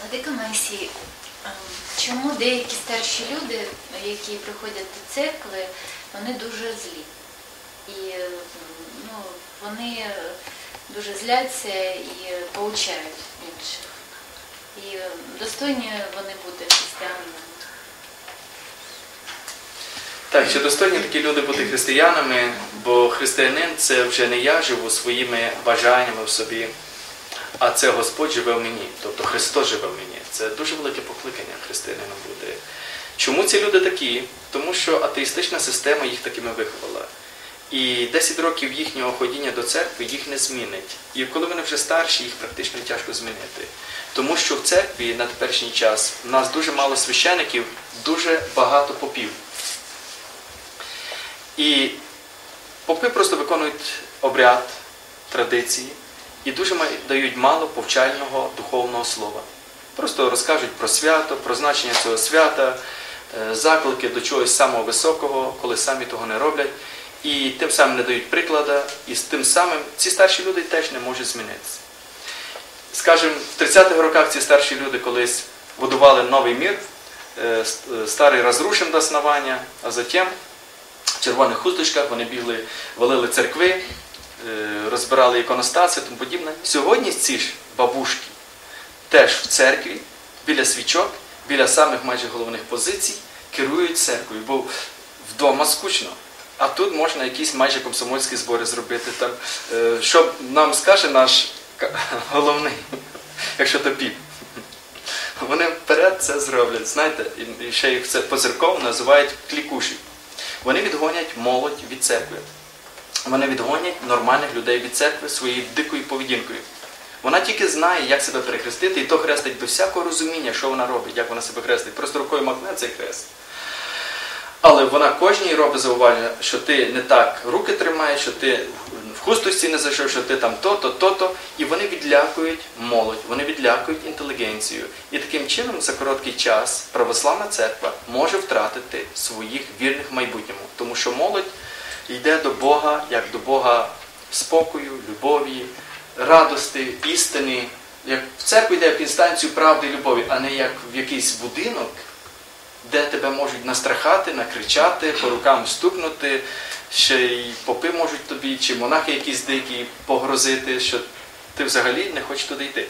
Владика Моїсій, ем, чому деякі старші люди, які приходять до церкви, вони дуже злі? І ем, ну, вони дуже зляться і поучають інших. І ем, достойні вони бути християнами. Так, чи достойні такі люди бути християнами, бо християнин це вже не я живу своїми бажаннями в собі, а це Господь живе в мені, тобто Христос живе в мені. Це дуже велике покликання християнина буде. Чому ці люди такі? Тому що атеїстична система їх такими виховала. І 10 років їхнього ходіння до церкви їх не змінить. І коли вони вже старші, їх практично тяжко змінити. Тому що в церкві на теперішній час в нас дуже мало священиків, дуже багато попів. І попи просто виконують обряд, традиції і дуже дають мало повчального духовного слова. Просто розкажуть про свято, про значення цього свята, е, заклики до чогось самого високого, коли самі того не роблять. І тим самим не дають приклада, і з тим самим ці старші люди теж не можуть змінитися. Скажімо, в 30-х роках ці старші люди колись будували новий мір, е, е, старий розрушен до основання, а затем в червоних хусточках вони бігли, валили церкви, розбирали іконостаси і тому подібне. Сьогодні ці ж бабушки теж в церкві, біля свічок, біля самих майже головних позицій, керують церквою, бо вдома скучно. А тут можна якісь майже комсомольські збори зробити. Там, е, що нам скаже наш головний, якщо то піп. Вони вперед це зроблять. Знаєте, і- ще їх це по-церковно називають клікуші. Вони відгонять молодь від церкви. Вони відгонять нормальних людей від церкви своєю дикою поведінкою. Вона тільки знає, як себе перехрестити, і то хрестить без всякого розуміння, що вона робить, як вона себе хрестить. Просто рукою макне цей хрест. Але вона кожній робить зауваження, що ти не так руки тримаєш, що ти в хустості не зайшов, що ти там то-то, то-то. І вони відлякують молодь, вони відлякують інтелігенцію. І таким чином за короткий час православна церква може втратити своїх вірних в майбутньому. Тому що молодь йде до Бога як до Бога спокою, любові, радости, істини. Як в церкву йде в інстанцію правди і любові, а не як в якийсь будинок, де тебе можуть настрахати, накричати, по рукам стукнути, ще й попи можуть тобі, чи монахи якісь дикі погрозити, що ти взагалі не хочеш туди йти.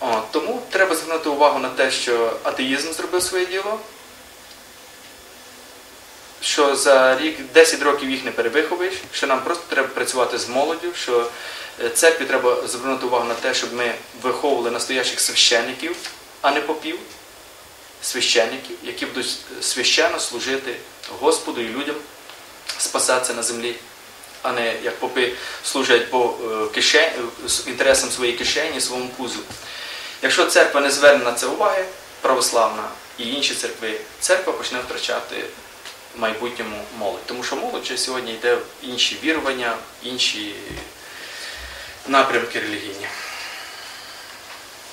О, тому треба звернути увагу на те, що атеїзм зробив своє діло, що за рік 10 років їх не перевиховуєш, що нам просто треба працювати з молоддю, що е, церкві треба звернути увагу на те, щоб ми виховували настоящих священників, а не попів священників, які будуть священно служити Господу і людям, спасатися на землі, а не як попи служать по е, кишень, з інтересам своєї кишені, своєму пузу. Якщо церква не зверне на це уваги, православна і інші церкви, церква почне втрачати майбутньому молодь. Тому що молодь вже сьогодні йде в інші вірування, інші напрямки релігійні.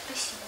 Спасибо.